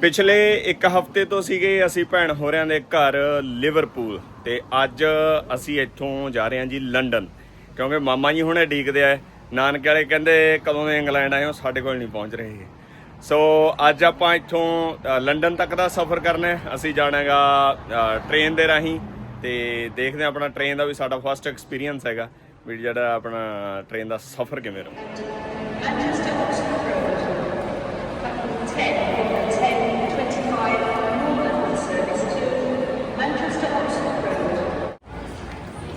ਪਿਛਲੇ ਇੱਕ ਹਫ਼ਤੇ ਤੋਂ ਸੀਗੇ ਅਸੀਂ ਭੈਣ ਹੋਰਿਆਂ ਦੇ ਘਰ ਲਿਵਰਪੂਲ ਤੇ ਅੱਜ ਅਸੀਂ ਇੱਥੋਂ ਜਾ ਰਹੇ ਹਾਂ ਜੀ ਲੰਡਨ ਕਿਉਂਕਿ ਮਾਮਾ ਜੀ ਹੁਣੇ ਡੀਕਦੇ ਆ। ਨਾਨਕੇ ਵਾਲੇ ਕਹਿੰਦੇ, ਕਦੋਂ ਦੇ ਇੰਗਲੈਂਡ ਆਏ ਹੋ? ਸਾਡੇ ਕੋਲ ਨਹੀਂ ਪਹੁੰਚ ਰਹੇ ਸੋ ਅੱਜ ਆਪਾਂ ਇੱਥੋਂ ਲੰਡਨ ਤੱਕ ਦਾ ਸਫ਼ਰ ਕਰਨਾ ਹੈ। ਅਸੀਂ ਜਾਣਾਗਾ ਟ੍ਰੇਨ ਦੇ ਰਾਹੀਂ। ਤੇ ਦੇਖਦੇ ਹਾਂ ਆਪਣਾ ਟ੍ਰੇਨ ਦਾ ਵੀ ਸਾਡਾ ਫਸਟ ਐਕਸਪੀਰੀਅੰਸ ਹੈਗਾ। ਵੀ ਜਿਹੜਾ ਆਪਣਾ ਟ੍ਰੇਨ ਦਾ ਸਫ਼ਰ ਕਿਵੇਂ ਰਹੂ।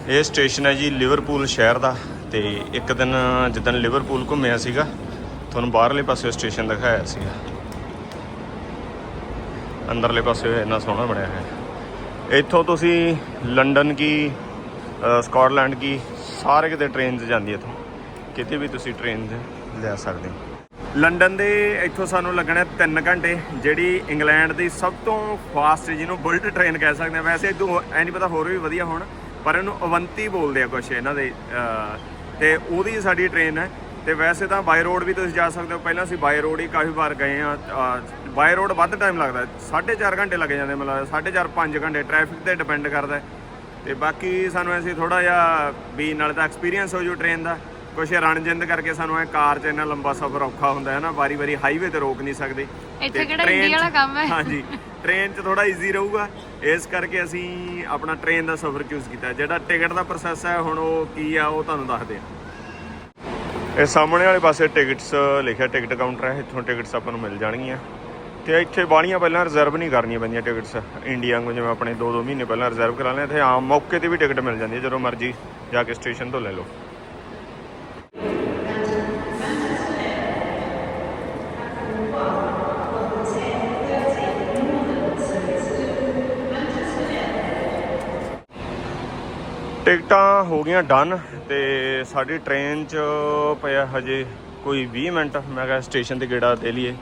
ਇਹ ਸਟੇਸ਼ਨ ਹੈ ਜੀ ਲਿਵਰਪੂਲ ਸ਼ਹਿਰ ਦਾ ਤੇ ਇੱਕ ਦਿਨ ਜਿੱਦਣ ਲਿਵਰਪੂਲ ਘੁੰਮਿਆ ਸੀਗਾ ਤੁਹਾਨੂੰ ਬਾਹਰਲੇ ਪਾਸੇ ਸਟੇਸ਼ਨ ਦਿਖਾਇਆ ਸੀਗਾ। ਅੰਦਰਲੇ ਪਾਸੇ ਇੰਨਾ ਸੋਹਣਾ ਬਣਿਆ ਹੈ। ਇੱਥੋਂ ਤੁਸੀਂ ਲੰਡਨ ਕੀ ਅ, ਸਕਾਟਲੈਂਡ ਕੀ ਸਾਰੇ ਕਿਤੇ ਟ੍ਰੇਨਸ ਜਾਂਦੀ ਹੈ ਇੱਥੋਂ। ਕਿਤੇ ਵੀ ਤੁਸੀਂ ਟ੍ਰੇਨ ਲੈ ਸਕਦੇ ਹੋ। ਲੰਡਨ ਦੇ ਇੱਥੋਂ ਸਾਨੂੰ ਲੱਗਣਾ 3 ਘੰਟੇ ਜਿਹੜੀ ਇੰਗਲੈਂਡ ਦੀ ਸਭ ਤੋਂ ਫਾਸਟ ਜਿਹਨੂੰ ਬੁਲਟ ਟ੍ਰੇਨ ਕਹਿ ਸਕਦੇ ਆ ਵੈਸੇ ਇਦੋਂ ਐ ਨਹੀਂ ਪਤਾ ਹੋਰ ਵੀ ਵਧੀਆ ਹੋਣ। ਪਰ ਇਹਨੂੰ ਅਵੰਤੀ ਬੋਲਦੇ ਆ ਕੁਛ ਇਹਨਾਂ ਦੇ ਤੇ ਉਹਦੀ ਸਾਡੀ ਟ੍ਰੇਨ ਹੈ। ਤੇ ਵੈਸੇ ਤਾਂ ਬਾਈ ਰੋਡ ਵੀ ਤੁਸੀਂ ਜਾ ਸਕਦੇ ਹੋ। ਪਹਿਲਾਂ ਅਸੀਂ ਬਾਈ ਰੋਡ ਹੀ ਕਾਫੀ ਵਾਰ ਗਏ ਆ ਬਾਈ ਰੋਡ ਵੱਧ ਟਾਈਮ ਲੱਗਦਾ। 4.5 ਘੰਟੇ ਲੱਗ ਜਾਂਦੇ ਮਤਲਬ 4.5 5 ਘੰਟੇ ਟ੍ਰੈਫਿਕ ਤੇ ਡਿਪੈਂਡ ਕਰਦਾ। ਤੇ ਬਾਕੀ ਸਾਨੂੰ ਐਸੀ ਥੋੜਾ ਜਿਹਾ ਵੀ ਨਾਲ ਦਾ ਐਕਸਪੀਰੀਅੰਸ ਹੋ ਜੂ ਟ੍ਰੇਨ ਦਾ। ਕੁਛ ਰਣਜਿੰਦ ਕਰਕੇ ਸਾਨੂੰ ਐ ਕਾਰ 'ਚ ਇੰਨਾ ਲੰਬਾ ਸਫ਼ਰ ਔਖਾ ਹੁੰਦਾ ਹੈ ਨਾ ਵਾਰੀ ਵਾਰੀ ਹਾਈਵੇ ਤੇ ਰੋਕ ਨਹੀਂ ਸਕਦੇ। ਇੱਥੇ ਤੇ ਕਿਹੜਾ ਇੰਡੀਆ ਵਾਲਾ ਕੰਮ ਹੈ? ਹਾਂਜੀ। ਟ੍ਰੇਨ 'ਚ ਥੋੜਾ ਈਜ਼ੀ ਰਹੂਗਾ। ਇਸ ਕਰਕੇ ਅਸੀਂ ਆਪਣਾ ਟ੍ਰੇਨ ਦਾ ਸਫ਼ਰ ਚੂਜ਼ ਕੀਤਾ। ਜਿਹੜਾ ਟਿਕਟ ਦਾ ਪ੍ਰੋਸੈਸ ਹੈ, ਹੁਣ ਉਹ ਕੀ ਆ, ਉਹ ਤੁਹਾਨੂੰ ਦੱਸਦੇ ਆ ਇਹ ਸਾਹਮਣੇ ਵਾਲੇ ਪਾਸੇ ਟਿਕਟਸ ਲਿਖਿਆ ਟਿਕਟ ਕਾਊਂਟਰ ਹੈ। ਇੱਥੋਂ ਟਿਕਟਸ ਆਪਾਂ ਨੂੰ ਮਿਲ ਜਾਣਗੀਆਂ। ਤੇ ਇੱਥੇ ਬਾਣੀਆਂ ਪਹਿਲਾਂ ਰਿਜ਼ਰਵ ਨਹੀਂ ਕਰਨੀਆਂ ਪੈਂਦੀਆਂ ਟਿਕਟਸ ਇੰਡੀਆ ਨੂੰ ਜਿਵੇਂ ਆਪਣੇ 2-2 ਮਹੀਨੇ ਪਹਿਲਾਂ ਰਿਜ਼ਰਵ ਕਰਾ ਲੈਂਦੇ ਇੱਥੇ ਆਮ ਮੌਕੇ ਤੇ ਵੀ ਟਿਕਟ ਮਿਲ ਜਾਂਦੀ ਹੈ, ਜਦੋਂ ਮਰਜ਼ੀ ਜਾ ਕੇ ਸਟੇਸ਼ਨ ਤੋਂ ਲੈ ਲਓ। ਟਿਕਟਾਂ ਹੋ ਗਈਆਂ ਡਨ ਤੇ ਸਾਡੀ ਟ੍ਰੇਨ 'ਚ ਪਿਆ ਹਜੇ ਕੋਈ 20 ਮਿੰਟ। ਮੈਂ ਕਿਹਾ ਸਟੇਸ਼ਨ ਤੇ ਗੇੜਾ ਦੇ ਲਈਏ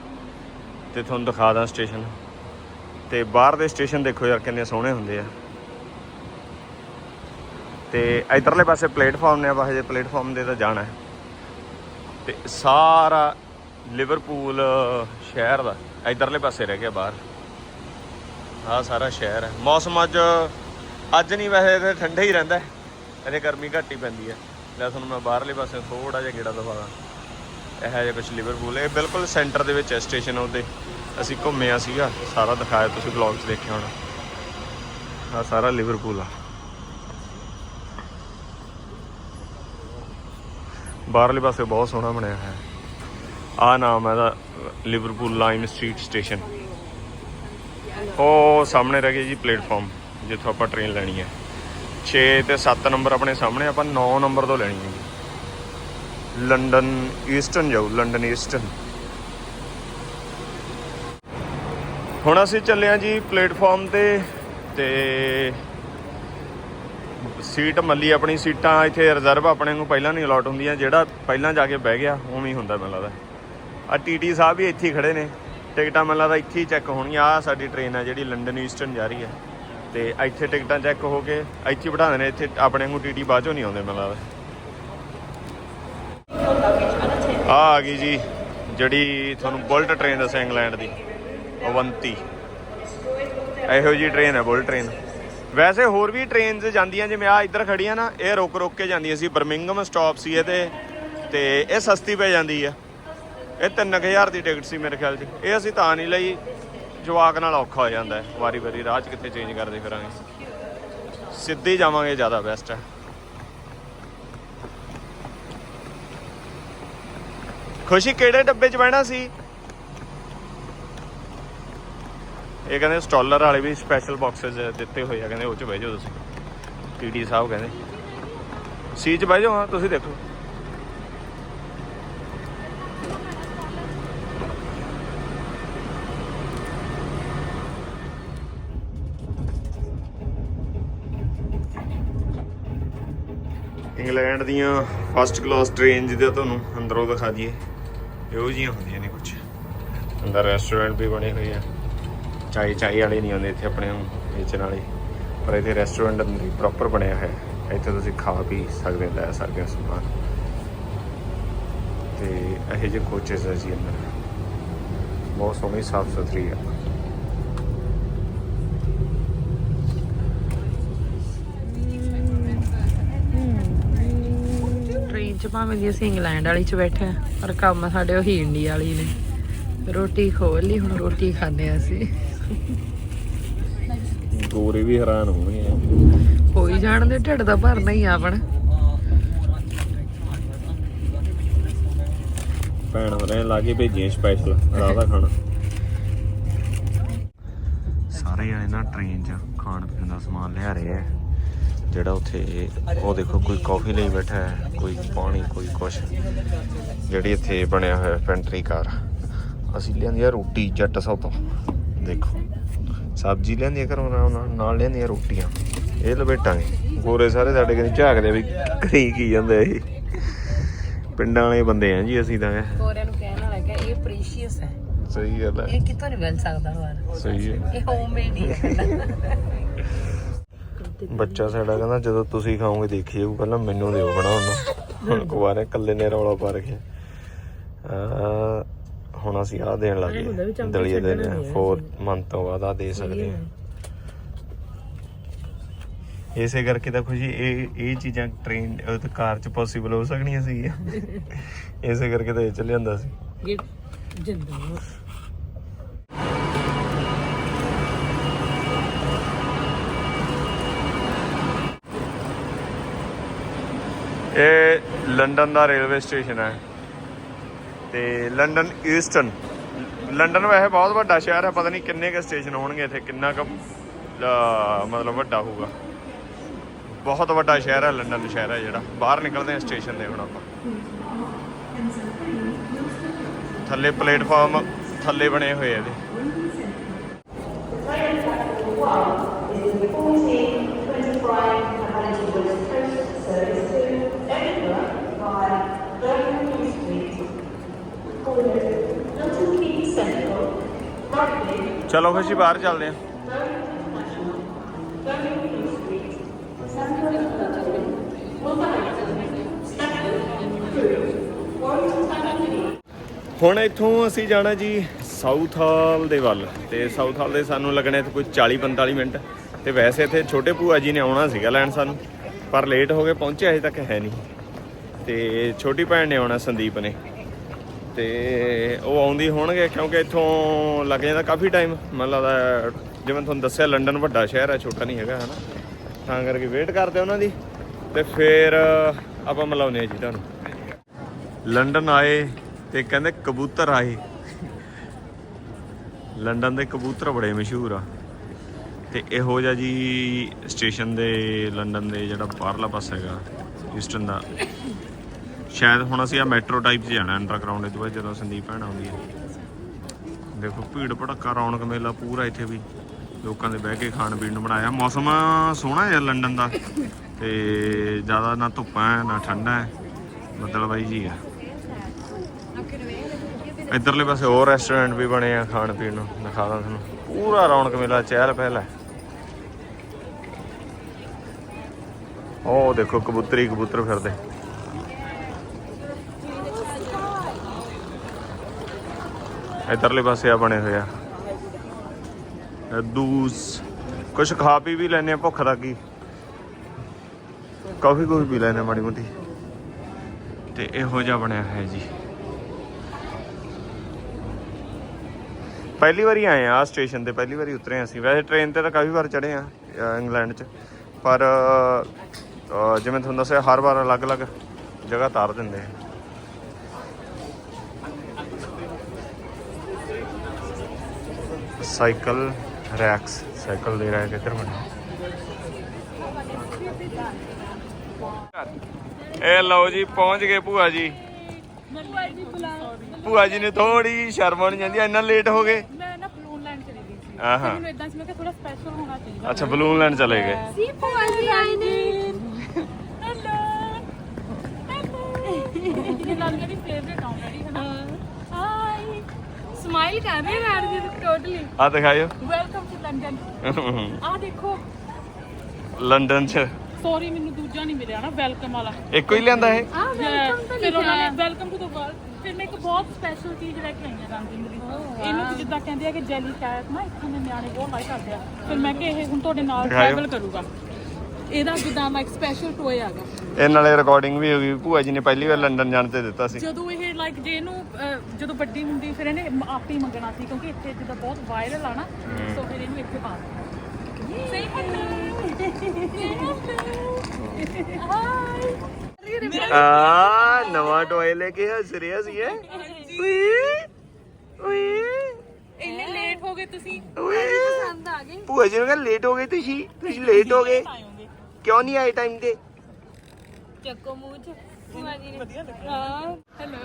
ਤੇ ਤੁਹਾਨੂੰ ਦਿਖਾ ਦਾਂ ਸਟੇਸ਼ਨ। ਤੇ ਬਾਹਰ ਦੇ ਸਟੇਸ਼ਨ ਦੇਖੋ ਯਾਰ ਕਿੰਨੇ ਸੋਹਣੇ ਹੁੰਦੇ ਆ। ਤੇ ਇਧਰਲੇ ਪਾਸੇ ਪਲੇਟਫਾਰਮ ਨੇ, ਆਪਾਂ ਹਜੇ ਪਲੇਟਫਾਰਮ ਦੇ ਤਾਂ ਜਾਣਾ ਹੈ। ਤੇ ਸਾਰਾ ਲਿਵਰਪੂਲ ਸ਼ਹਿਰ ਦਾ, ਇਧਰਲੇ ਪਾਸੇ ਰਹਿ ਗਿਆ ਬਾਹਰ। ਆਹ ਸਾਰਾ ਸ਼ਹਿਰ ਹੈ। ਮੌਸਮ ਅੱਜ ਅੱਜ ਨਹੀਂ ਵੈਸੇ ਤੇ ਠੰਡਾ ਹੀ ਰਹਿੰਦਾ ਹੈ। ਅਜੇ ਗਰਮੀ ਘੱਟ ਹੀ ਪੈਂਦੀ ਹੈ। ਲੈ ਤੁਹਾਨੂੰ ਮੈਂ ਬਾਹਰਲੇ ਪਾਸੇ ਥੋੜਾ ਜਿਹਾ ਗੇੜਾ ਦਿਖਾਦਾ ਇਹ ਹੈ ਜਿਹਾ ਕੁਝ ਲਿਵਰਪੂਲ ਇਹ ਬਿਲਕੁਲ ਸੈਂਟਰ ਦੇ ਵਿੱਚ ਹੈ ਸਟੇਸ਼ਨ ਉਹਦੇ। ਅਸੀਂ ਘੁੰਮਿਆ ਸੀਗਾ। ਸਾਰਾ ਦਿਖਾਇਆ, ਤੁਸੀਂ ਵਲੌਗ 'ਚ ਦੇਖਿਆ ਹੋਣਾ। ਆ ਸਾਰਾ ਲਿਵਰਪੂਲ ਆ। ਬਾਹਰਲੇ ਪਾਸੇ ਬਹੁਤ ਸੋਹਣਾ ਬਣਿਆ ਹੈ। ਆ ਨਾਮ ਹੈ ਇਹਦਾ ਲਿਵਰਪੂਲ ਲਾਈਮ ਸਟਰੀਟ ਸਟੇਸ਼ਨ ਉਹ ਸਾਹਮਣੇ ਰਹਿ ਗਿਆ ਜੀ ਪਲੇਟਫਾਰਮ ਜਿੱਥੋਂ ਆਪਾਂ ਟ੍ਰੇਨ ਲੈਣੀ ਹੈ। 6 ਤੇ 7 ਨੰਬਰ ਆਪਣੇ ਸਾਹਮਣੇ, ਆਪਾਂ 9 ਨੰਬਰ ਤੋਂ ਲੈਣੀ ਹੈ। ਜੀ। ਲੰਡਨ ਈਸਟਰਨ ਜਾਊ ਲੰਡਨ ਈਸਟਰਨ। ਹੁਣ ਅਸੀਂ ਚੱਲੇ ਹਾਂ ਜੀ ਪਲੇਟਫਾਰਮ ਤੇ ਤੇ ਸੀਟ ਮੱਲੀ ਆਪਣੀ ਸੀਟਾਂ, ਇੱਥੇ ਰਿਜ਼ਰਵ ਆਪਣੇ ਨੂੰ ਪਹਿਲਾਂ ਨਹੀਂ ਅਲਾਟ ਹੁੰਦੀਆਂ, ਜਿਹੜਾ ਪਹਿਲਾਂ ਜਾ ਕੇ ਬਹਿ ਗਿਆ, ਉਵੇਂ ਹੀ ਹੁੰਦਾ ਮੈਨੂੰ ਲੱਗਦਾ। ਆ ਟੀਟੀ ਸਾਹਿਬ ਵੀ ਇੱਥੇ ਹੀ ਖੜੇ ਨੇ, ਟਿਕਟਾਂ ਮੈਨੂੰ ਲੱਗਦਾ ਇੱਥੇ ਹੀ ਚੈੱਕ ਹੋਣਗੀਆਂ ਆ ਸਾਡੀ ਟ੍ਰੇਨ ਹੈ ਜਿਹੜੀ ਲੰਡਨ ਈਸਟਰਨ ਜਾ ਰਹੀ ਹੈ। ਤੇ ਇੱਥੇ ਟਿਕਟਾਂ ਚੈੱਕ ਹੋ ਕੇ ਇੱਥੇ ਬਿਠਾ ਦੇਣੇ ਇੱਥੇ ਆਪਣੇ ਨੂੰ ਟੀਟੀ ਬਾਅਦ ਚੋਂ ਨਹੀਂ ਆਉਂਦੇ ਮੈਨੂੰ ਲੱਗਦਾ। ਆ ਆ ਗਈ ਜੀ, ਜਿਹੜੀ ਤੁਹਾਨੂੰ ਬੁਲਟ ਟ੍ਰੇਨ ਦੱਸਿਆ ਇੰਗਲੈਂਡ ਦੀ, ਅਵੰਤੀ। ਇਹੋ ਜੀ ਟ੍ਰੇਨ ਹੈ, ਬੁਲਟ ਟ੍ਰੇਨ। ਵੈਸੇ ਹੋਰ ਵੀ ਟ੍ਰੇਨਸ ਜਾਂਦੀਆਂ, ਜਿਵੇਂ ਆ ਇੱਧਰ ਖੜੀਆਂ ਨਾ, ਇਹ ਰੁਕ ਰੁਕ ਕੇ ਜਾਂਦੀਆਂ ਸੀ ਬਰਮਿੰਗਮ ਸਟਾਪ ਸੀ ਇਹ ਤੇ ਤੇ ਇਹ ਸਸਤੀ ਪੈ ਜਾਂਦੀ ਆ। ਇਹ 3000 ਦੀ ਟਿਕਟ ਸੀ ਮੇਰੇ ਖਿਆਲ 'ਚ। ਇਹ ਅਸੀਂ ਤਾਂ ਨਹੀਂ ਲਈ ਜਵਾਕ ਨਾਲ ਔਖਾ ਹੋ ਜਾਂਦਾ ਹੈ। ਵਾਰੀ ਵਾਰੀ ਰਾਹ 'ਚ ਕਿੱਥੇ ਚੇਂਜ ਕਰਦੇ ਫਿਰਾਂਗੇ। ਸਿੱਧੇ ਜਾਵਾਂਗੇ ਜ਼ਿਆਦਾ ਬੈਸਟ ਹੈ। ਖੁਸ਼ੀ ਕਿਹੜੇ ਡੱਬੇ 'ਚ ਬਹਿਣਾ ਸੀ? ਇਹ ਕਹਿੰਦੇ ਸਟਾਲਰ ਵਾਲੇ ਵੀ ਸਪੈਸ਼ਲ ਬਾਕਸਸ ਦਿੱਤੇ ਹੋਏ ਆ। ਕਹਿੰਦੇ ਉਹ 'ਚ ਬਹਿ ਜਾਓ ਤੁਸੀਂ। ਟੀਡੀ ਸਾਹਿਬ ਕਹਿੰਦੇ। ਸੀ 'ਚ ਬਹਿ ਜਾਓ, ਹਾਂ, ਤੁਸੀਂ ਦੇਖੋ। ਇੰਗਲੈਂਡ ਦੀਆਂ ਫਸਟ ਕਲਾਸ ਟ੍ਰੇਨ ਜਿਹਦੇ ਤੁਹਾਨੂੰ ਅੰਦਰੋਂ ਦਿਖਾ ਦਈਏ। ਇਹੋ ਜਿਹੀਆਂ ਹੁੰਦੀਆਂ ਨੇ ਕੁਝ ਅੰਦਰ ਰੈਸਟੋਰੈਂਟ ਵੀ ਬਣੇ ਹੋਏ ਆ। ਚਾਈ ਚਾਈ ਵਾਲੇ ਨਹੀਂ ਆਉਂਦੇ ਇੱਥੇ ਆਪਣੇ ਨੂੰ ਵੇਚਣ ਵਾਲੇ। ਪਰ ਇੱਥੇ ਰੈਸਟੋਰੈਂਟ ਅੰਦਰ ਪ੍ਰੋਪਰ ਬਣਿਆ ਹੋਇਆ ਇੱਥੇ ਤੁਸੀਂ ਖਾ ਪੀ ਸਕਦੇ ਹੋ, ਲੈ ਸਕਦੇ ਹੋ ਸਮਾਨ। ਤੇ ਇਹੋ ਜਿਹੇ ਕੋਚਸ ਹੈ ਜੀ ਅੰਦਰ। ਬਹੁਤ ਸੋਹਣੀ ਸਾਫ਼ ਸੁਥਰੀ ਆ। 'ਚ ਭਾਵੇਂ ਦੀ ਅਸੀਂ ਇੰਗਲੈਂਡ ਵਾਲੀ 'ਚ ਬੈਠੇ ਆ ਪਰ ਕੰਮ ਸਾਡੇ ਉਹੀ ਇੰਡੀਆ ਵਾਲੀ ਨੇ। ਰੋਟੀ ਖੋਲ ਲਈ ਹੁਣ ਰੋਟੀ ਆ ਅਸੀਂ। ਗੋਰੇ ਵੀ ਹੈਰਾਨ ਹੋਣਗੇ ਹੋਈ ਜਾਣਦੇ ਢਿੱਡ ਦਾ ਭਰਨਾ ਹੀ ਆਪਣਾ। ਭੈਣ ਵਰੇ ਲਾ ਕੇ ਭੇਜੀਆਂ ਸਪੈਸ਼ਲ ਰਾਹ ਦਾ ਖਾਣਾ। ਸਾਰੇ ਜਣੇ ਨਾ ਟ੍ਰੇਨ 'ਚ ਖਾਣ ਪੀਣ ਦਾ ਸਮਾਨ ਲਿਆ ਰਹੇ ਆ। ਜਿਹੜਾ ਉੱਥੇ ਉਹ ਦੇਖੋ ਕੋਈ ਕਾਫੀ ਲਈ ਬੈਠਾ ਹੈ ਕੋਈ ਪਾਣੀ ਕੋਈ ਕੁਛ। ਜਿਹੜੀ ਇੱਥੇ ਬਣਿਆ ਹੋਇਆ ਪੈਂਟਰੀ ਕਾਰ। ਅਸੀਂ ਲਿਆਂਦੀ ਆ ਰੋਟੀ ਜੱਟ ਸੌ ਤੋਂ। ਦੇਖੋ ਸਬਜ਼ੀ ਲਿਆਂਦੀ ਆ ਘਰੋਂ ਨਾਲ- ਨਾਲ ਨਾਲ ਲਿਆਂਦੀਆਂ ਰੋਟੀਆਂ। ਇਹ ਲਪੇਟਾਂਗੇ। ਗੋਰੇ ਸਾਰੇ ਸਾਡੇ ਕਹਿੰਦੇ ਝਾਕਦੇ ਆ ਵੀ ਕਰੀ ਕੀ ਜਾਂਦੇ ਇਹ। ਪਿੰਡਾਂ ਵਾਲੇ ਬੰਦੇ ਆ ਜੀ ਅਸੀਂ ਤਾਂ। ਕੋਰਿਆਂ ਨੂੰ ਕਹਿਣ ਵਾਲਾ ਕਿ ਇਹ ਪ੍ਰੀਸ਼ੀਅਸ ਹੈ। ਸਹੀ ਗੱਲ ਹੈ ਇਹ ਕਿਤੋਂ ਨਹੀਂ ਮਿਲ ਸਕਦਾ ਹੋਰ। ਸਹੀ ਹੈ ਇਹ ਹੋਮਮੇਡ ਹੀ ਹੈ। ਬੱਚਾ ਸਾਡਾ ਕਹਿੰਦਾ ਜਦੋਂ ਤੁਸੀਂ ਖਾਓਗੇ ਦੇਖੀ ਜਾਊ ਪਹਿਲਾਂ ਮੈਨੂੰ ਦਿਓ ਬਣਾਉਣ ਨੂੰ ਹੁਣ ਕੁਵਾਰੇ ਇਕੱਲੇ ਨੇ ਰੌਲਾ ਪਾ ਰੱਖਿਆ। ਹੁਣ ਅਸੀਂ ਆ ਦੇਣ ਲੱਗੇ ਦਲੀਏ ਦੇ 4 ਮੰਥ ਤੋਂ ਬਾਅਦ ਆ ਦੇ ਸਕਦੇ ਹਾਂ। ਇਸੇ ਕਰਕੇ ਤਾਂ ਖੁਸ਼ੀ ਇਹ ਇਹ ਚੀਜ਼ਾਂ ਟ੍ਰੇਨ ਤੇ ਕਾਰ ਚ ਪੋਸੀਬਲ ਹੋ ਸਕਣੀਆਂ ਸੀ ਇਸੇ ਕਰਕੇ ਤਾਂ ਇਹ ਚ ਲਿਆਂਦਾ ਸੀ। ਜਿੰਦਾ ਇਹ ਲੰਡਨ ਦਾ ਰੇਲਵੇ ਸਟੇਸ਼ਨ ਹੈ। ਤੇ ਲੰਡਨ ਈਸਟਰਨ। ਲੰਡਨ ਵੈਸੇ ਬਹੁਤ ਵੱਡਾ ਸ਼ਹਿਰ ਹੈ, ਪਤਾ ਨਹੀਂ ਕਿੰਨੇ ਕੁ ਸਟੇਸ਼ਨ ਹੋਣਗੇ ਇੱਥੇ, ਕਿੰਨਾ ਕੁ ਮਤਲਬ ਵੱਡਾ ਹੋਊਗਾ। ਬਹੁਤ ਵੱਡਾ ਸ਼ਹਿਰ ਹੈ, ਲੰਡਨ ਸ਼ਹਿਰ ਹੈ ਜਿਹੜਾ। ਬਾਹਰ ਨਿਕਲਦੇ ਹਾਂ ਸਟੇਸ਼ਨ ਦੇ ਹੁਣ ਆਪਾਂ। ਥੱਲੇ ਪਲੇਟਫਾਰਮ, ਥੱਲੇ ਬਣੇ ਹੋਏ ਆ ਇਹਦੇ। ਚਲੋ ਖੁਸ਼ੀ ਬਾਹਰ ਚੱਲਦੇ ਹਾਂ। ਹੁਣ ਇੱਥੋਂ ਅਸੀਂ ਜਾਣਾ ਜੀ ਸਾਊਥ ਹਾਲ ਦੇ ਵੱਲ। ਤੇ ਸਾਊਥ ਹਾਲ ਦੇ ਸਾਨੂੰ ਲੱਗਣੇ ਇੱਥੇ ਕੋਈ 40 45 ਮਿੰਟ। ਤੇ ਵੈਸੇ ਇੱਥੇ ਛੋਟੇ ਭੂਆ ਜੀ ਨੇ ਆਉਣਾ ਸੀਗਾ ਲੈਣ ਸਾਨੂੰ। ਪਰ ਲੇਟ ਹੋ ਗਏ ਪਹੁੰਚੇ ਅਜੇ ਤੱਕ ਹੈ ਨਹੀਂ। ਤੇ ਛੋਟੀ ਭੈਣ ਨੇ ਆਉਣਾ ਸੰਦੀਪ ਨੇ। ਤੇ ਉਹ ਆਉਂਦੀ ਹੋਣਗੇ ਕਿਉਂਕਿ ਇੱਥੋਂ ਲੱਗ ਜਾਂਦਾ ਕਾਫੀ ਟਾਈਮ ਮੈਨੂੰ ਲੱਗਦਾ ਜਿਵੇਂ ਤੁਹਾਨੂੰ ਦੱਸਿਆ, ਲੰਡਨ ਵੱਡਾ ਸ਼ਹਿਰ ਹੈ, ਛੋਟਾ ਨਹੀਂ ਹੈਗਾ, ਹਨਾ? ਤਾਂ ਕਰਕੇ ਵੇਟ ਕਰਦੇ ਉਹਨਾਂ ਦੀ ਤੇ ਫਿਰ ਆਪਾਂ ਮਿਲਾਉਂਦੇ ਆ ਜੀ ਤੁਹਾਨੂੰ। ਲੰਡਨ ਆਏ ਤੇ ਕਹਿੰਦੇ ਕਬੂਤਰ ਆਏ। ਲੰਡਨ ਦੇ ਕਬੂਤਰ ਬੜੇ ਮਸ਼ਹੂਰ ਆ। ਤੇ ਇਹੋ ਜਿਹਾ ਜੀ ਸਟੇਸ਼ਨ ਦੇ, ਲੰਡਨ ਦੇ ਜਿਹੜਾ ਬਾਹਰਲਾ ਪਾਸਾ ਹੈਗਾ ਈਸਟਰਨ ਦਾ। ਸ਼ਾਇਦ ਹੁਣ ਅਸੀਂ ਆ ਮੈਟਰੋ ਟਾਈਪ 'ਚ ਜਾਣਾ ਅੰਡਰਗਰਾਉਂਡ ਦੇ ਬਾਅਦ ਜਦੋਂ ਸੰਦੀਪ ਭੈਣ ਆਉਂਦੀ ਹੈ। ਦੇਖੋ, ਭੀੜ ਭੜੱਕਾ, ਰੌਣਕ ਮੇਲਾ ਪੂਰਾ ਇੱਥੇ ਵੀ ਲੋਕਾਂ ਦੇ ਬਹਿ ਕੇ ਖਾਣ ਪੀਣ ਨੂੰ ਬਣਾਇਆ। ਮੌਸਮ ਸੋਹਣਾ ਹੈ ਲੰਡਨ ਦਾ ਤੇ ਜ਼ਿਆਦਾ ਨਾ ਧੁੱਪਾਂ ਹੈ, ਨਾ ਠੰਡਾ ਹੈ ਬੱਦਲ ਜੀ ਆ ਇੱਧਰਲੇ ਪਾਸੇ ਹੋਰ ਰੈਸਟੋਰੈਂਟ ਵੀ ਬਣੇ ਆ ਖਾਣ ਪੀਣ ਨੂੰ, ਦਿਖਾ ਦਾਂ ਤੁਹਾਨੂੰ। ਪੂਰਾ ਰੌਣਕ ਮੇਲਾ, ਚਹਿਲ ਪਹਿਲ ਹੈ। ਉਹ ਦੇਖੋ, ਕਬੂਤਰੀ ਕਬੂਤਰ ਫਿਰਦੇ। ਇੱਧਰਲੇ ਪਾਸੇ ਆ ਬਣੇ ਹੋਏ ਆ। ਦੂਸ। ਕੁਝ ਖਾ ਪੀ ਵੀ ਲੈਨੇ ਆ, ਭੁੱਖ ਲੱਗੀ ਕਾਫੀ ਕੋਈ ਪੀ ਲੈਨੇ ਮਾੜੀ ਮੋਟੀ। ਤੇ ਇਹੋ ਜਿਹਾ ਬਣਿਆ ਹੈ ਜੀ। ਪਹਿਲੀ ਵਾਰੀ ਆਏ ਆ ਸਟੇਸ਼ਨ ਤੇ, ਪਹਿਲੀ ਵਾਰੀ ਉਤਰੇ ਅਸੀਂ। ਵੈਸੇ ਟ੍ਰੇਨ ਤੇ ਤਾਂ ਕਾਫੀ ਵਾਰ ਚੜੇ ਆ ਇੰਗਲੈਂਡ ਚ। ਪਰ ਜਿਵੇਂ ਤੁਹਾਨੂੰ ਦੱਸਿਆ, ਹਰ ਵਾਰ ਅਲੱਗ-ਅਲੱਗ ਜਗ੍ਹਾ ਤਾਰ ਦਿੰਦੇ ਆ। ਸਾਈਕਲ ਰੈਕਸ ਸਾਈਕਲ ਦੇ ਰੈਕ ਇੱਧਰ ਬਣੇ। ਇਹ ਲਓ ਜੀ ਪਹੁੰਚ ਗਏ ਭੂਆ ਜੀ। ਭੂਆ ਜੀ ਨੇ ਥੋੜੀ ਸ਼ਰਮ ਆਉਣੀ ਜਾਂਦੀ ਇੰਨਾ ਲੇਟ ਹੋ ਗਏ। ਮੈਂ ਨਾ ਬਲੂਨ ਲੈਣ ਚਲੀ ਗਈ ਸੀ। ਆਹਾਂ। ਮੈਨੂੰ ਇਦਾਂ ਸੀ ਮੈਂ ਕਿ ਥੋੜਾ ਸਪੈਸ਼ਲ ਹੋਣਾ ਚਾਹੀਦਾ। ਅੱਛਾ ਬਲੂਨ ਲੈਣ ਚਲੇ ਗਏ। ਸੀ ਭੂਆ ਜੀ ਆਏ ਨੇ। ਹੈਲੋ ਇਹ ਨਾਲ ਮੇਰੀ ਫੇਵਰੇਟ ਆਉਂਦੀ ਸਮਾਈਲ ਕਰ ਰਹੇ ਮੈਡਮ ਜੀ ਟੋਟਲੀ ਆ ਦਿਖਾਇਓ। ਵੈਲਕਮ ਟੂ ਲੰਡਨ ਆ ਦੇਖੋ। ਲੰਡਨ ਚ। ਸੌਰੀ ਮੈਨੂੰ ਦੂਜਾ ਨਹੀਂ ਮਿਲਿਆ ਨਾ ਵੈਲਕਮ ਵਾਲਾ। ਇੱਕੋ ਹੀ ਲਿਆਂਦਾ ਇਹ? ਆ ਵੈਲਕਮ ਤਾਂ ਫਿਰ ਉਹਨਾਂ ਨੇ ਵੈਲਕਮ ਟੂ ਦ ਵਰਲਡ ਫਿਰ ਮੈਂ ਇੱਕ ਬਹੁਤ ਸਪੈਸ਼ਲ ਚੀਜ਼ ਲੈ ਕੇ ਆਈ ਹਾਂ ਰੰਗ ਦੀ ਇਹਨੂੰ ਤਾਂ ਜਿੱਦਾਂ ਕਹਿੰਦੇ ਆ ਕਿ ਜੈਲੀ ਕੈਟ ਨਾ ਇੱਥੋਂ ਦੇ ਨਿਆਣੇ ਬਹੁਤ ਲਾਈਕ ਕਰਦੇ ਆ। ਫਿਰ ਮੈਂ ਕਿ ਇਹ ਹੁਣ ਤੁਹਾਡੇ ਨਾਲ। ਟਰੈਵਲ ਕਰੂਗਾ। ਇਹਦਾ ਜਿੱਦਾਂ ਮੈਂ ਸਪੈਸ਼ਲ ਟੋਏ ਆਗਾ ਇਹ ਨਾਲੇ ਰਿਕਾਰਡਿੰਗ ਵੀ ਹੋ ਗਈ ਭੂਆ ਜੀ ਨੇ ਪਹਿਲੀ ਵਾਰ ਲੰਡਨ ਜਾਣ ਤੇ ਦਿੱਤਾ ਸੀ। ਜਦੋਂ ਇਹ ਲਾਈਕ ਜੇ ਇਹਨੂੰ ਅਹ, ਜਦੋਂ ਵੱਡੀ ਹੁੰਦੀ ਫਿਰ ਇਹਨੇ ਮ- ਆਪੇ ਹੀ ਮੰਗਣਾ ਸੀ ਕਿਉਂਕਿ ਇੱਥੇ ਜਿੱਦਾਂ ਬਹੁਤ ਵਾਇਰਲ ਆ ਨਾ ਸੋ ਫਿਰ ਇਹਨੂੰ ਇੱਥੇ ਪਾ ਦਿੱਤਾ। ਸਹੀ ਆ ਨਵਾਂ ਟੋਏ ਲੈ ਕੇ ਹੱਸ ਰਿਹਾ ਸੀ ਇਹ। ਓਏ ਓਏ। ਇੰਨੇ ਲੇਟ ਹੋ ਗਏ ਤੁਸੀਂ। ਓਏ। ਭੂਆ ਜੀ ਨੂੰ ਕਹਿੰਦਾ ਲੇਟ ਹੋ ਗਏ ਤੁਸੀਂ ਤੁਸੀਂ ਲੇਟ ਹੋ ਗਏ। ਕਿਉਂ ਨਹੀਂ ਆਏ ਟਾਈਮ ਤੇ? ਚੱਕੋ ਮੂੰਹ ਚ। ਹੈਲੋ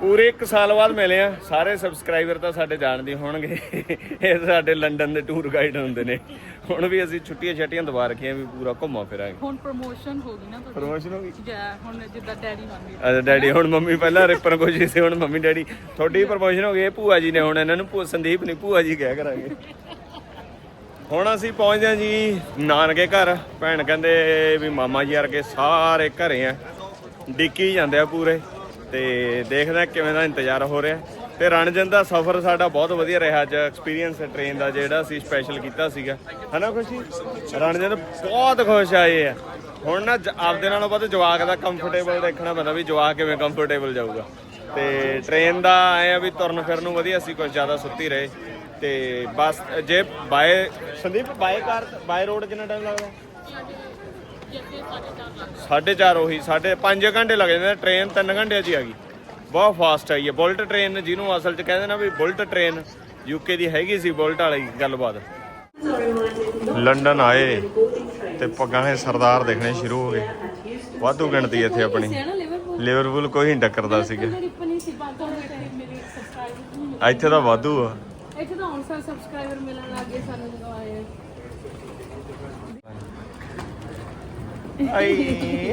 ਪੂਰੇ 1 ਸਾਲ ਬਾਅਦ ਮਿਲੇ ਆ। ਸਾਰੇ ਸਬਸਕ੍ਰਾਈਬਰ ਤਾਂ ਸਾਡੇ ਜਾਣਦੇ ਹੋਣਗੇ। ਇਹ ਸਾਡੇ ਲੰਡਨ ਦੇ ਟੂਰ ਗਾਈਡ ਹੁੰਦੇ ਨੇ। ਹੁਣ ਵੀ ਅਸੀਂ ਛੁੱਟੀਆਂ ਛੱਟੀਆਂ ਦਵਾ ਰੱਖੀਆਂ ਵੀ ਪੂਰਾ ਘੁੰਮਾ ਫਿਰਾਂਗੇ। ਹੁਣ ਪ੍ਰੋਮੋਸ਼ਨ ਹੋ ਗਈ ਨਾ ਤੁਹਾਡੀ। ਪ੍ਰਮੋਸ਼ਨ ਹੋ ਗਈ? ਜੈ ਹੁਣ ਜਿੱਦਾਂ ਡੈਡੀ ਗਏ ਅੱਛਾ ਡੈਡੀ ਹੁਣ ਮੰਮੀ ਪਹਿਲਾਂ ਰਿਪਨ ਕੋਜੀ ਸੀ ਹੁਣ ਮੰਮੀ ਡੈਡੀ ਤੁਹਾਡੀ ਪ੍ਰਮੋਸ਼ਨ ਹੋ ਗਈ ਇਹ ਭੂਆ ਜੀ ਨੇ ਹੁਣ ਇਹਨਾਂ ਨੂੰ ਭੂ- ਸੰਦੀਪ ਨਹੀਂ ਭੂਆ ਜੀ ਕਹਿ ਕਰਾਂਗੇ। ਹੁਣ ਅਸੀਂ ਪਹੁੰਚਦੇ ਹਾਂ ਜੀ ਨਾਨਕੇ ਘਰ। ਭੈਣ ਕਹਿੰਦੇ ਵੀ ਮਾਮਾ ਜੀ ਵਰਗੇ ਸਾਰੇ ਘਰੇ ਆ। ਡਿੱਕੀ ਜਾਂਦੇ ਆ ਪੂਰੇ। ਤੇ ਦੇਖਦੇ ਆ ਕਿਵੇਂ ਦਾ ਇੰਤਜ਼ਾਰ ਹੋ ਰਿਹਾ। ਤੇ ਰਣਜਨ ਦਾ ਸਫ਼ਰ ਸਾਡਾ ਬਹੁਤ ਵਧੀਆ ਰਿਹਾ। ਅੱਜ ਐਕਸਪੀਰੀਅੰਸ ਟ੍ਰੇਨ ਦਾ ਜਿਹੜਾ ਅਸੀਂ ਸਪੈਸ਼ਲ ਕੀਤਾ ਸੀਗਾ। ਹਨਾ ਖੁਸ਼ੀ? ਰਣਜਨ ਬਹੁਤ ਖੁਸ਼ ਆਏ ਆ ਹੁਣ ਨਾ ਜ- ਆਪਦੇ ਨਾਲੋਂ ਵੱਧ ਜਵਾਕ ਦਾ ਕੰਫਰਟੇਬਲ ਦੇਖਣਾ ਪੈਂਦਾ ਵੀ ਜਵਾਕ ਕਿਵੇਂ ਕੰਫਰਟੇਬਲ ਜਾਊਗਾ। ਤੇ ਟ੍ਰੇਨ ਦਾ ਐ ਆ ਵੀ ਤੁਰਨ ਫਿਰਨ ਨੂੰ ਵਧੀਆ ਸੀ ਕੁਝ ਜ਼ਿਆਦਾ ਸੁੱਤੀ ਰਹੇ। ਤੇ ਬਸ ਜੇ by Sandeep by car by road ਕਿੰਨਾ ਟਾਈਮ ਲੱਗਦਾ? ਸਾਢੇ ਚਾਰ ਉਹੀ ਸਾਢੇ 5 ਘੰਟੇ ਲੱਗ ਜਾਂਦੇ ਨੇ ਟ੍ਰੇਨ 3 ਘੰਟਿਆਂ 'ਚ ਹੀ ਆ ਗਈ। ਬਹੁਤ ਫਾਸਟ ਆਈ ਹੈ ਬੁਲਟ ਟ੍ਰੇਨ ਜਿਹਨੂੰ ਅਸਲ 'ਚ ਕਹਿੰਦੇ ਨਾ ਵੀ ਬੁਲਟ ਟ੍ਰੇਨ ਯੂਕੇ ਦੀ ਹੈਗੀ ਸੀ ਬੁਲਟ ਵਾਲੀ ਗੱਲਬਾਤ। ਲੰਡਨ ਆਏ ਤੇ ਪੱਗਾਂ ਦੇ ਸਰਦਾਰ ਦੇਖਣੇ ਸ਼ੁਰੂ ਹੋ ਗਏ। ਵਾਧੂ ਗਿਣਤੀ ਇੱਥੇ ਆਪਣੀ। ਲਿਵਰਪੂਲ ਕੋਈ ਨਹੀਂ ਟੱਕਰਦਾ ਸੀਗਾ। ਇੱਥੇ ਤਾਂ ਵਾਧੂ ਆ। ਇੱਥੇ ਤਾਂ ਹੁਣ ਸਾਰੇ ਸਬਸਕ੍ਰਾਈਬਰ ਮਿਲਣ ਲੱਗੇ ਸਾਨੂੰ ਜਦੋਂ ਆਏ ਆ। ਆਈ।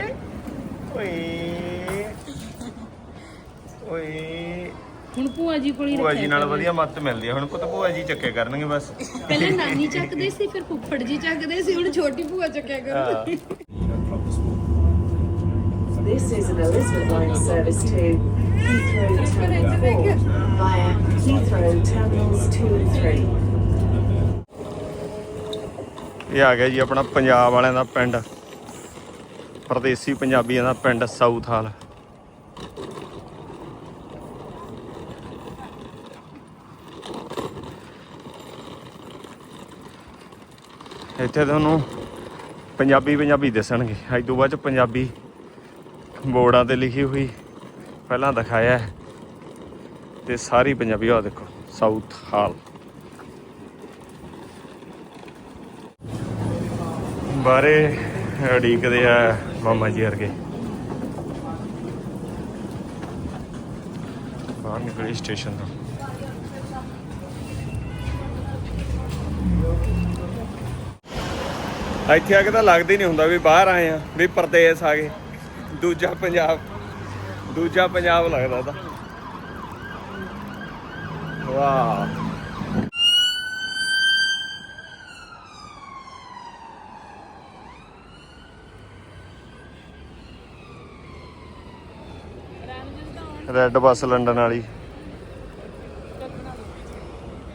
ਓਏ। ਓਏ। ਹੁਣ ਭੂਆ ਜੀ ਕੋਲ ਹੀ ਭੂਆ ਜੀ ਨਾਲ ਵਧੀਆ ਮੱਤ ਮਿਲਦੀ ਹੈ ਹੁਣ ਪੁੱਤ ਭੂਆ ਜੀ ਚੱਕੇ ਕਰਨਗੇ ਬਸ। ਪਹਿਲੇ ਨਾਨੀ ਚੱਕਦੇ ਸੀ ਫਿਰ ਫੁੱਫੜ ਜੀ ਚੱਕਦੇ ਸੀ ਹੁਣ ਛੋਟੀ ਭੂਆ ਚੱਕਿਆ ਕਰੋ। This is an Elizabeth line service to Heathrow Terminal 4 via Heathrow Terminals 2 and 3. ਇਹ ਆ ਗਿਆ ਜੀ ਆਪਣਾ ਪੰਜਾਬ ਵਾਲਿਆਂ ਦਾ ਪਿੰਡ। ਪਰਦੇਸੀ ਪੰਜਾਬੀਆਂ ਦਾ ਪਿੰਡ ਸਾਊਥ ਹਾਲ ਇੱਥੇ ਤੁਹਾਨੂੰ ਪੰਜਾਬੀ ਪੰਜਾਬੀ ਦੱਸਣਗੇ। ਅੱਜ ਤੋਂ ਬਾਅਦ ਚ ਪੰਜਾਬੀ ਬੋਰਡਾਂ ਤੇ ਲਿਖੀ ਹੋਈ ਪਹਿਲਾਂ ਦਿਖਾਇਆ ਹੈ। ਤੇ ਸਾਰੀ ਪੰਜਾਬੀ ਆ ਦੇਖੋ ਸਾਊਥ ਹਾਲ। ਬਾਰੇ ਉਡੀਕਦੇ ਆ ਮਾਮਾ ਜੀ ਵਰਗੇ। ਬਾਹਰ ਨਿਕਲੀ ਸਟੇਸ਼ਨ ਤੋਂ। ਇੱਥੇ ਆ ਕੇ ਤਾਂ ਲੱਗਦਾ ਹੀ ਨਹੀਂ ਹੁੰਦਾ ਵੀ ਬਾਹਰ ਆਏ ਆ, ਵੀ ਪਰਦੇਸ ਆ ਗਏ। ਦੂਜਾ ਪੰਜਾਬ ਦੂਜਾ ਪੰਜਾਬ ਲੱਗਦਾ ਤਾਂ। ਵਾਹ ਰੈੱਡ ਬੱਸ ਲੰਡਨ ਵਾਲੀ।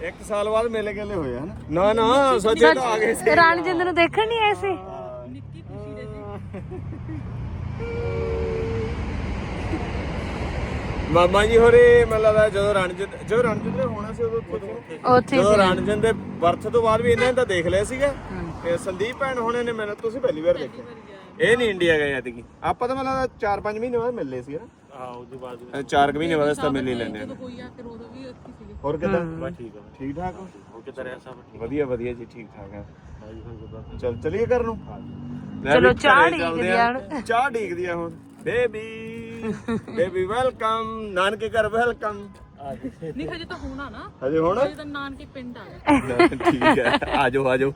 ਇੱਕ ਸਾਲ ਬਾਅਦ ਮੇਲੇ ਗੇਲੇ ਹੋਏ ਹਨ? ਨਾ ਨਾ ਸੱਚੇ ਤਾਂ ਆ ਗਏ ਸੀ। ਰਾਣਜਿੰਦ ਨੂੰ ਦੇਖਣ ਨਹੀਂ ਆਏ ਸੀ? ਮਾਮਾ ਜੀ ਹੋਰੇ ਮੈਨੂੰ ਲੱਗਦਾ ਜਦੋਂ ਰਣਜਿੰਦ ਜਦੋਂ ਰਣਜਿੰਦ ਨੇ ਹੋਣਾ ਸੀ ਉਦੋਂ ਉੱਥੇ ਉੱਥੇ ਜਦੋਂ ਰਣਜਿੰਦ ਦੇ ਬਰਥ ਤੋਂ ਬਾਅਦ ਵੀ ਇਹਨਾਂ ਨੇ ਤਾਂ ਦੇਖ ਲਿਆ ਸੀਗਾ। ਤੇ ਸੰਦੀਪ ਭੈਣ ਹੋਣੇ ਨੇ ਮੈਨੂੰ ਤੁਸੀਂ ਪਹਿਲੀ ਵਾਰ ਦੇਖਿਆ। ਇਹ ਨਹੀਂ ਇੰਡੀਆ ਗਏ ਐਤਕੀ ਆਪਾਂ ਤਾਂ ਮੈਨੂੰ ਲੱਗਦਾ 4-5 ਮਹੀਨੇ ਬਾਅਦ ਮਿਲਲੇ ਸੀ ਨਾ। ਹਾਂ ਉਹਦੇ ਬਾਅਦ 4 ਮਹੀਨੇ ਬਾਅਦ ਤਾਂ ਮਿਲ ਹੀ ਲੈਂਦੇ ਆ। ਹੋਈ ਆ ਫਿਰ ਉਦੋਂ ਵੀ ਉੱਥੇ ਸੀਗੇ। ਹੋਰ ਕਿਦਾਂ? ਬਸ ਠੀਕ ਆ ਠੀਕ ਠਾਕ? ਹੋ ਹੋ ਕਿਦਾਂ ਰਿਹਾ ਸਭ? ਵਧੀਆ ਵਧੀਆ ਜੀ ਠੀਕ ਠਾਕ ਆ। ਚਲ ਚਲੀਏ ਘਰ ਨੂੰ? ਲੈ ਚਲੋ ਚਾਹ ਘਰੇ ਚੱਲਦੇ ਆ। ਆ। ਚਾਹ ਡੀਕਦੀ ਆ ਹੁਣ। ਬੇਬੀ। ਬੇਬੀ ਵੈਲਕਮ ਨਾਨਕੇ ਘਰ ਵੈਲਕਮ ਨਹੀਂ ਹਜੇ ਤਾਂ ਹੋਣਾ ਨਾ। ਹਜੇ ਹੁਣ? ਹਜੇ ਤਾਂ ਨਾਨਕੇ ਪਿੰਡ ਆ। ਠੀਕ ਹੈ। ਆਜੋ ਆਜੋ।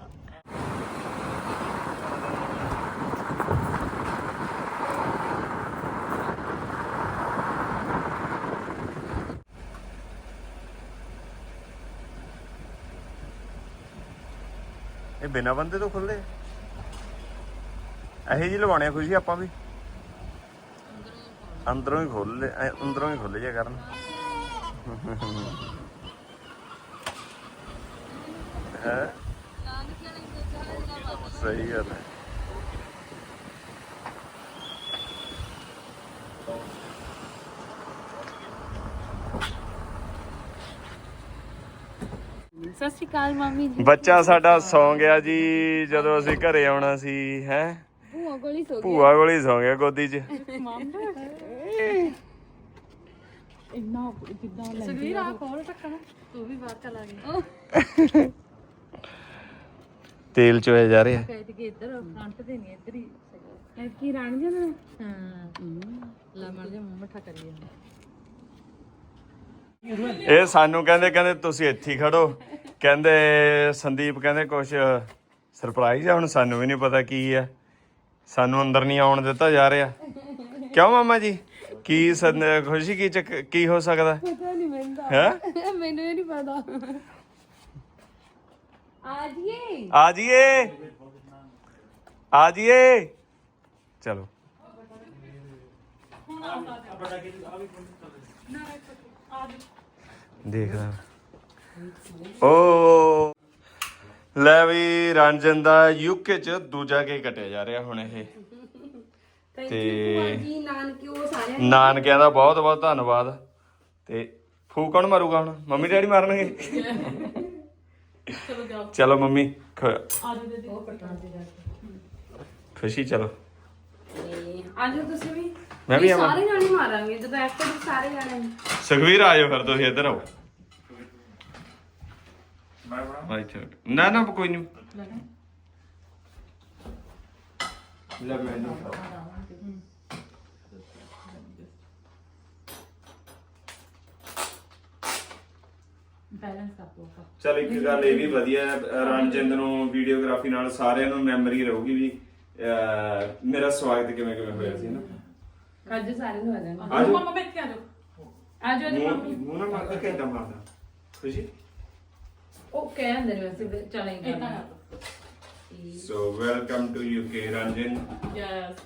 ਇਹ ਬਿਨਾ ਬੰਦੇ ਤੋਂ ਖੁੱਲਦੇ ਇਹੀ ਜੀ ਲਵਾਉਣੇ ਖੁਸ਼ੀ ਆਪਾਂ ਵੀ। ਅੰਦਰੋਂ ਹੀ ਖੋਲ ਲੈ ਅੰਦਰੋਂ ਹੀ ਖੋਲ ਜਾ ਕਰਨ। ਸਤਿ ਸ਼੍ਰੀ ਅਕਾਲ ਮਾਮੀ ਬੱਚਾ ਸਾਡਾ ਸੌਂ ਗਿਆ ਜੀ ਜਦੋਂ ਅਸੀਂ ਘਰੇ ਆਉਣਾ ਸੀ ਹੈ? ਭੂਆ ਗੋਲੀ ਹੀ ਗਿਆ। ਭੂਆ ਕੋਲ ਸੌਂ ਗਿਆ ਗੋਦੀ 'ਚ। ਮਾਮਾ। ਇੰਨਾ ਜਿੱਦਾਂ ਸੁਖਵੀਰ ਆ ਕੋਲ ਟੱਕਣਾ ਤੂੰ ਵੀ ਬਾਹਰ ਚਲਾ ਗਿਆ ਤੇਲ ਚੋਏ ਜਾ ਰਿਹਾ। ਕਹਿ ਕਿ ਇੱਧਰ ਫਰੰਟ ਤੇ ਨਹੀਂ ਇੱਧਰ ਹੀ ਐ ਕੀ ਰਾਣ ਜੀ ਨਾ। ਹਾਂ। ਲਾ ਮਰ ਜਾ ਮੂੰਹ ਮੱਠਾ ਕਰੀਏ ਇਹ ਸਾਨੂੰ ਕਹਿੰਦੇ ਕਹਿੰਦੇ ਤੁਸੀਂ ਇੱਥੇ ਹੀ ਖੜੋ। ਕਹਿੰਦੇ ਸੰਦੀਪ ਕਹਿੰਦੇ ਕੁਝ ਸਰਪ੍ਰਾਈਜ਼ ਆ ਹੁਣ ਸਾਨੂੰ ਵੀ ਨਹੀਂ ਪਤਾ ਕੀ ਆ। ਸਾਨੂੰ ਅੰਦਰ ਨਹੀਂ ਆਉਣ ਦਿੱਤਾ ਜਾ ਰਿਹਾ। ਕਿਉਂ ਮਾਮਾ ਜੀ? ਕੀ ਸਨ- ਖੁਸ਼ੀ ਕੀ ਚੱਕ ਕੀ ਹੋ ਸਕਦਾ? ਪਤਾ ਨਹੀਂ ਮੈਨੂੰ ਹੈ? ਮੈਨੂੰ ਇਹ ਨਹੀਂ ਪਤਾ। ਆ ਜੀਏ ਆ ਜੀਏ ਆ ਜੀਏ ਚਲੋ। ਦੇਖਦਾ। ਓ। ਲੈ ਵੀ ਰੰਜਨ ਦਾ ਯੂਕੇ ਚ ਦੂਜਾ ਕੇ ਕਟਿਆ ਜਾ ਰਿਹਾ ਹੁਣ ਇਹ। ਤੇ ਜੀ ਨਾਨਕਿਓ ਸਾਰੇ ਨਾਨਕਿਆਂ ਦਾ ਬਹੁਤ ਬਹੁਤ ਧੰਨਵਾਦ। ਤੇ ਫੂ ਕੌਣ ਮਾਰੂਗਾ ਹੁਣ? ਮੰਮੀ ਡੈਡੀ ਮਾਰਨਗੇ? ਚਲੋ ਜਾਓ। ਚਲੋ ਮੰਮੀ ਖ- ਆ ਜਾਓ ਦੇ। ਖੁਸ਼ੀ ਚਲੋ। ਆਜੋ ਤੁਸੀਂ ਵੀ। ਮੈਂ ਵੀ ਆਵਾਂ। ਸਾਰੇ ਜਾਣੇ ਮਾਰਾਂਗੇ ਜਦੋਂ ਐਕਟਰ ਸਾਰੇ ਜਾਣੇ। ਸੁਖਵੀਰ ਆਇਓ ਫਿਰ ਤੁਸੀਂ ਇੱਧਰ ਆਓ। ਮੈਂ ਬਣਾ ਨਾ ਨਾ ਕੋਈ ਨਹੀਂ ਲੈ ਮੈਨੂੰ ਬੈਲੈਂਸ ਕਰ ਦੋ ਚਲ ਇੱਕ ਗੱਲ ਇਹ ਵੀ ਵਧੀਆ ਹੈ, ਰਣਜਿੰਦ ਨੂੰ ਵੀਡੀਓਗ੍ਰਾਫੀ ਨਾਲ ਸਾਰਿਆਂ ਨੂੰ ਮੈਮਰੀ ਰਹੂਗੀ ਵੀ ਮੇਰਾ ਸਵਾਗਤ ਕਿਵੇਂ ਕਿਵੇਂ ਹੋਇਆ ਸੀ ਨਾ। ਅੱਜ ਸਾਰੇ ਨੂੰ ਆ ਜਾਣਾ। ਆ ਜਾਓ। ਮਮਾ ਬੈਠ ਕੇ ਆ ਜਾਓ ਆਜੋ ਆਜੋ ਮੂੰਹ ਮੰਮੀ। ਮੂੰਹ ਨਾ ਮਾਰਦਾ ਕਿੱਦਾਂ ਮਾਰਦਾ? ਖੁਸ਼ੀ? ਉਹ ਕਹਿ ਅੰਦਰ ਵੈਸੇ ਚਲੇ ਇਦਾਂ ਕਰ so welcome to UK Ranjind. Yes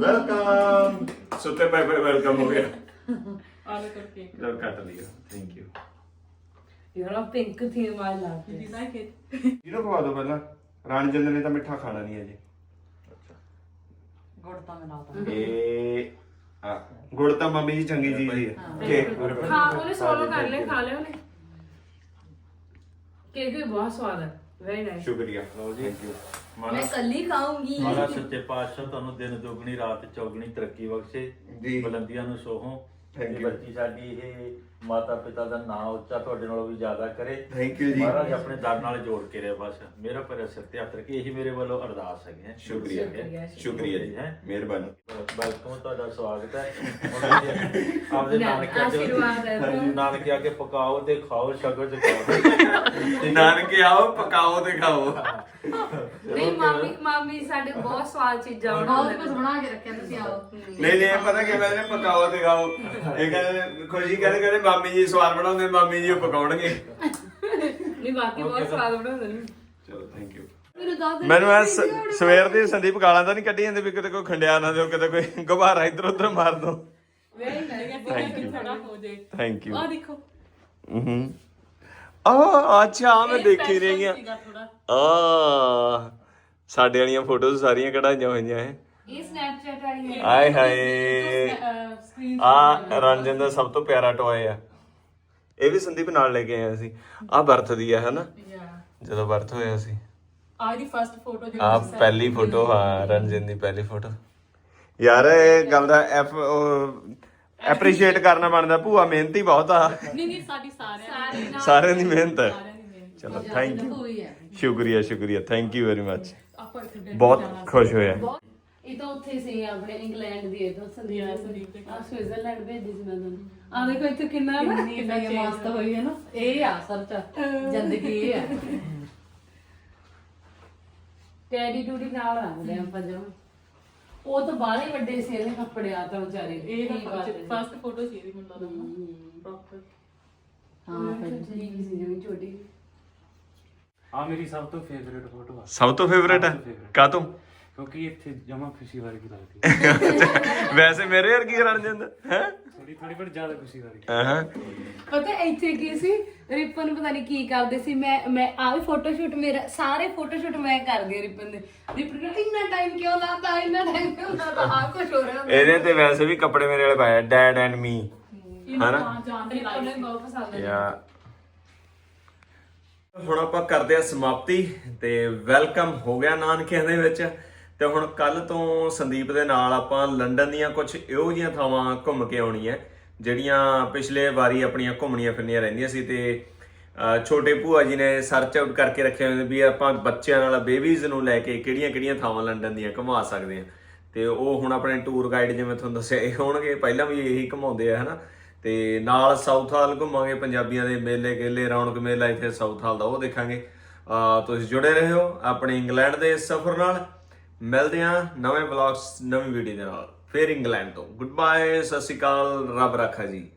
welcome ਸੁੱਤੇ ਪਏ ਪਏ ਵੈਲਕਮ ਹੋ ਗਿਆ। ਆ ਲੋ ਕਰਕੇ ਲਓ ਕੱਟ ਲਿਆ ਥੈਂਕ ਯੂ ਯਾਰ ਆ ਪਿੰਕ ਥੀਮ ਆ ਲਾਤੇ ਦੀ ਲਾਈਕ ਇਟ ਇਹਨੂੰ ਖਵਾ ਦਿਓ ਪਹਿਲਾਂ। ਰਣਜਿੰਦ ਨੇ ਤਾਂ ਮਿੱਠਾ ਖਾਣਾ ਨਹੀਂ ਅਜੇ। ਗੁੜ ਤਾਂ ਮੈਂ ਲਾਤਾ ਇਹ ਆ, ਗੁੜ ਤਾਂ ਮੰਮੀ ਜੀ ਚੰਗੀ ਚੀਜ਼ ਹੀ ਹੈ ਕੇਕ ਹਾਂ ਉਹਨੇ ਸੋਲੋ ਕਰ ਲਿਆ ਖਾ ਲਿਆ ਉਹਨੇ। ਕੇਕ ਵੀ ਬਹੁਤ ਸਵਾਦ ਹੈ ਵੈਰੀ ਨਾਈਸ ਸ਼ੁਕਰੀਆ। ਥੈਂਕ ਯੂ ਮੈਂ ਕੱਲੀ ਖਾਊਂਗੀ। ਮਹਾਰਾਜ ਸੱਚੇ ਪਾਤਸ਼ਾਹ ਤੁਹਾਨੂੰ ਦਿਨ ਦੁਗਣੀ ਰਾਤ ਚੌਗਣੀ ਤਰੱਕੀ ਬਖਸ਼ੇ। ਜੀ। ਬੁਲੰਦੀਆਂ ਨੂੰ ਸੋਹੋ। ਤੇ you. ਬੱਚੀ ਸਾਡੀ ਇਹ ਮਾਤਾ ਪਿਤਾ ਦਾ ਨਾਮ ਉੱਚਾ ਤੁਹਾਡੇ ਨਾਲੋਂ ਵੀ ਜ਼ਿਆਦਾ ਕਰੇ। Thank you ਜੀ। ਮਹਾਰਾਜ ਆਪਣੇ ਦਰ ਨਾਲ ਜੋੜ ਕੇ ਰਹੇ ਬਸ। ਮੇਰਾ ਪਰ ਸਿਰ ਤੇ ਹੱਥ ਰੱਖੀ ਇਹੀ ਮੇਰੇ ਵੱਲੋਂ ਅਰਦਾਸ ਹੈਗੀ ਹੈ ਸ਼ੁਕਰੀਆ। ਸ਼ੁਕਰੀਆ ਜੀ। ਹੈ? ਮਿਹਰਬਾਨੀ। ਵੈਲਕਮ ਤੁਹਾਡਾ ਸਵਾਗਤ ਹੈ। ਉਹਨਾਂ ਆਪਦੇ ਨਾਨਕਿਆਂ ਆਸ਼ੀਰਵਾਦ ਹੈ। ਨਾਨਕਿਆਂ ਕੇ ਪਕਾਓ ਤੇ ਖਾਓ ਸ਼ਕਰ ਚ ਖਾਓ। ਨਾਨਕੇ ਆਓ ਪਕਾਓ ਤੇ ਖਾਓ। ਨਹੀਂ ਮਾਮੀ ਮਾਮੀ ਸਾਡੇ ਬਹੁਤ ਸਵਾਦ ਚੀਜ਼ਾਂ ਬਹੁਤ ਕੁਝ ਬਣਾ ਕੇ ਰੱਖਿਆ ਤੁਸੀਂ ਆਓ। ਨਹੀਂ ਨਹੀਂ ਪਤਾ ਕਿ ਮੈਨੇ ਪਕਾਓ ਤੇ ਖਾਓ। ਇਹ ਕਹਿੰਦੇ ਖੁਸ਼ੀ ਕਹਿੰਦੇ ਕਹਿੰਦੇ ਮਾਮੀ ਜੀ ਸਵਾਦ ਬਣਾਉਂਦੇ ਮਾਮੀ ਜੀ ਉਹ ਪਕਾਉਣਗੇ। ਨਹੀਂ ਬਾਕੀ ਬਹੁਤ ਸਵਾਦ ਬਣਾਉਂਦੇ ਨੇ। ਚਲੋ ਥੈਂਕ ਯੂ ਮੈਨੂੰ ਦੱਸ ਮੈਨੂੰ ਐ ਸ- ਸਵੇਰ ਦੀ ਸੰਦੀਪ ਗਾਲਾਂ ਤਾਂ ਨਹੀਂ ਕੱਢੀ ਜਾਂਦੇ ਵੀ ਕਿਤੇ ਕੋਈ ਖੰਡਿਆ ਨਾ ਦਿਓ ਕਿਤੇ ਕੋਈ ਗੁਬਾਰਾ ਇੱਧਰ ਉੱਧਰ ਮਾਰ ਦੋ ਵੈਰੀ ਨਾਈਸ Thank you. ਥੋੜਾ ਹੋ ਜੇ ਥੈਂਕ ਯੂ ਆ ਦੇਖੋ। ਹੂੰ ਆ ਅੱਛਾ ਮੈਂ ਦੇਖੀ ਰਹੀ ਆ ਆ ਸਾਡੇ ਵਾਲੀਆਂ ਫੋਟੋਜ਼ ਸਾਰੀਆਂ ਕਢਾਈਆਂ ਹੋਈਆਂ ਹੈ ਇਹ ਸਨੈਪਚੈਟ ਵਾਲੀ ਹੈ। ਆਏ ਹਾਏ। ਸਕਰੀਨ ਆ ਰੰਜਨ ਦਾ ਸਭ ਤੋਂ ਪਿਆਰਾ ਟੋਏ ਆ। ਇਹ ਵੀ ਸੰਦੀਪ ਨਾਲ ਲੈ ਕੇ ਆਏ ਸੀ। ਆ ਬਰਥ ਦੀ ਆ ਹਨਾ? ਜਦੋਂ ਬਰਥ ਹੋਇਆ ਸੀ। ਆ ਦੀ ਫਰਸਟ ਫੋਟੋ ਜਿਹੜੀ ਆ ਪਹਿਲੀ ਫੋਟੋ ਹਾਂ ਰਣਜਨ ਦੀ ਪਹਿਲੀ ਫੋਟੋ ਯਾਰ ਇਹ ਗੱਲ ਦਾ ਐਪ ਐਪਰੀਸ਼ੀਏਟ ਕਰਨਾ ਬਣਦਾ। ਭੂਆ ਮਿਹਨਤੀ ਬਹੁਤ ਆ। ਨਹੀਂ ਨਹੀਂ ਸਾਡੀ ਸਾਰਿਆਂ ਦੀ ਸਾਰਿਆਂ ਦੀ ਮਿਹਨਤ ਹੈ ਸਾਰਿਆਂ ਦੀ ਮਿਹਨਤ। ਚਲੋ ਥੈਂਕ ਯੂ ਸ਼ੁਕਰੀਆ ਸ਼ੁਕਰੀਆ। ਥੈਂਕ ਯੂ ਵੈਰੀ ਮੱਚ ਬਹੁਤ। ਖੁਸ਼ ਹੋਇਆ। ਇਹ ਤਾਂ ਉੱਥੇ ਸੀ ਆਪਣੇ ਇੰਗਲੈਂਡ ਦੀ ਇਹ ਤਾਂ ਸੰਦੀਪ ਦੇ ਆ ਸਵਿਟਜ਼ਰਲੈਂਡ ਭੇਜੀ ਸੀ ਮੈਂ ਤੁਹਾਨੂੰ ਆ ਦੇਖੋ ਇੱਥੇ ਕਿੰਨਾ ਨਾ ਕਿੰਨੀ ਮਸਤ ਹੋਈ ਹੈ ਨਾ। ਇਹ ਆ ਸਰਚ ਜ਼ਿੰਦਗੀ ਇਹ ਆ। ਟੈਡੀ ਟੂਡੀ ਨਾਲ ਰੱਖਦੇ ਆਪਾਂ ਜਮ ਉਹ ਤਾਂ ਬਾਹਲੇ ਵੱਡੇ ਸੀ ਇਹਦੇ ਕੱਪੜੇ ਆ ਤਾਂ ਵਿਚਾਰੇ। ਇਹ। ਫਰਸਟ ਫੋਟੋ ਸੀ ਇਹਦੀ ਮੁੰਡਾ ਦਾ। ਪ੍ਰੋਪਰ ਹਾਂ ਫਿਰ ਠੀਕ ਸੀ ਜਿਵੇਂ ਛੋਟੀ ਆ ਮੇਰੀ ਸਭ ਤੋਂ ਫੇਵਰੇਟ ਫੋਟੋ ਆ। ਸਭ ਤੋਂ ਫੇਵਰੇਟ ਹੈ? ਕਾ ਤੋਂ ਕਿਉਂਕਿ ਇੱਥੇ ਜਮਾ ਖੁਸ਼ੀ ਵਰਗੀ ਲੱਗਦੀ ਹੈ? ਵੈਸੇ ਮੇਰੇ ਵਰਗੀ ਰਣਜਨ ਹੈ? ਥੋੜੀ ਥੋੜੀ ਪਰ ਜ਼ਿਆਦਾ ਖੁਸ਼ੀ ਵਰਗੀ ਹਾਂ ਪਤਾ ਇੱਥੇ ਕੀ ਸੀ? ਰਿਪਨ ਪਤਾ ਨਹੀਂ ਕੀ ਕਰਦੇ ਸੀ। ਮੈਂ ਮੈਂ ਆ ਵੀ ਫੋਟੋ ਸ਼ੂਟ ਮੇਰਾ ਸਾਰੇ ਫੋਟੋ ਸ਼ੂਟ ਮੈਂ ਕਰਦੀ ਹਾਂ ਰਿਪਨ ਦੇ। ਰਿਪਨ ਕਹਿੰਦਾ ਇੰਨਾ ਟਾਈਮ ਕਿਉਂ ਲਾਤਾ? ਇੰਨਾ ਟਾਈਮ ਕਿਉਂ ਲਾਤਾ? ਆ ਕੁਝ ਹੋ ਰਿਹਾ ਇਹਦੇ ਤੇ ਵੈਸੇ ਵੀ ਕੱਪੜੇ ਮੇਰੇ ਵਾਲੇ ਪਾਏ ਡੈਡ ਐਂਡ ਮੀ ਇਹਨਾਂ ਤਾਂ ਜਾਣ ਦੀ ਰਿਪਨ ਲਾਈਫ ਨੂੰ ਬਹੁਤ ਪਸੰਦ ਹੈ। ਯਾ ਹੁਣ ਆਪਾਂ ਕਰਦੇ ਆ ਸਮਾਪਤੀ ਤੇ ਵੈਲਕਮ ਹੋ ਗਿਆ ਨਾਨਕਿਆਂ ਦੇ ਵਿੱਚ। ਤੇ ਹੁਣ ਕੱਲ ਤੋਂ ਸੰਦੀਪ ਦੇ ਨਾਲ ਆਪਾਂ ਲੰਡਨ ਦੀਆਂ ਕੁਝ ਇਹੋ ਜਿਹੀਆਂ ਥਾਵਾਂ ਘੁੰਮ ਕੇ ਆਉਣੀਆਂ ਜਿਹੜੀਆਂ ਪਿਛਲੇ ਵਾਰੀ ਆਪਣੀਆਂ ਘੁੰਮਣੀਆਂ ਫਿਰਨੀਆਂ ਰਹਿੰਦੀਆਂ ਸੀ ਤੇ ਛੋਟੇ ਭੂਆ ਜੀ ਨੇ ਸਰਚ ਆਊਟ ਕਰਕੇ ਰੱਖੇ ਹੋਏ ਵੀ ਆਪਾਂ ਬੱਚਿਆਂ ਨਾਲ, ਬੇਬੀਜ਼ ਨੂੰ ਲੈ ਕੇ ਕਿਹੜੀਆਂ-ਕਿਹੜੀਆਂ ਥਾਵਾਂ ਲੰਡਨ ਦੀਆਂ ਘੁਮਾ ਸਕਦੇ ਆ ਤੇ ਉਹ ਹੁਣ ਆਪਣੇ ਟੂਰ ਗਾਈਡ ਜਿਵੇਂ ਤੁਹਾਨੂੰ ਦੱਸਿਆ, ਇਹ ਹੋਣਗੇ, ਪਹਿਲਾਂ ਵੀ ਇਹੀ ਘੁਮਾਉਂਦੇ ਆ, ਹਨਾ? ਤੇ ਨਾਲ ਸਾਊਥ ਹਾਲ ਘੁੰਮਾਂਗੇ, ਪੰਜਾਬੀਆਂ ਦੇ ਮੇਲੇ ਗੇਲੇ, ਰੌਣਕ ਮੇਲਾ ਇੱਥੇ ਸਾਊਥ ਹਾਲ ਦਾ ਉਹ ਦੇਖਾਂਗੇ। ਤੁਸੀਂ ਜੁੜੇ ਰਹੋ ਆਪਣੇ ਇੰਗਲੈਂਡ ਦੇ ਸਫ਼ਰ ਨਾਲ। ਮਿਲਦੇ ਆ ਨਵੇਂ ਵਲੌਗਸ ਨਵੀਂ ਵੀਡੀਓ ਦੇ ਨਾਲ, ਫਿਰ ਇੰਗਲੈਂਡ ਤੋਂ। ਗੁੱਡ ਬਾਏ ਸਤਿ ਸ਼੍ਰੀ ਅਕਾਲ, ਰੱਬ ਰੱਖਾ ਜੀ।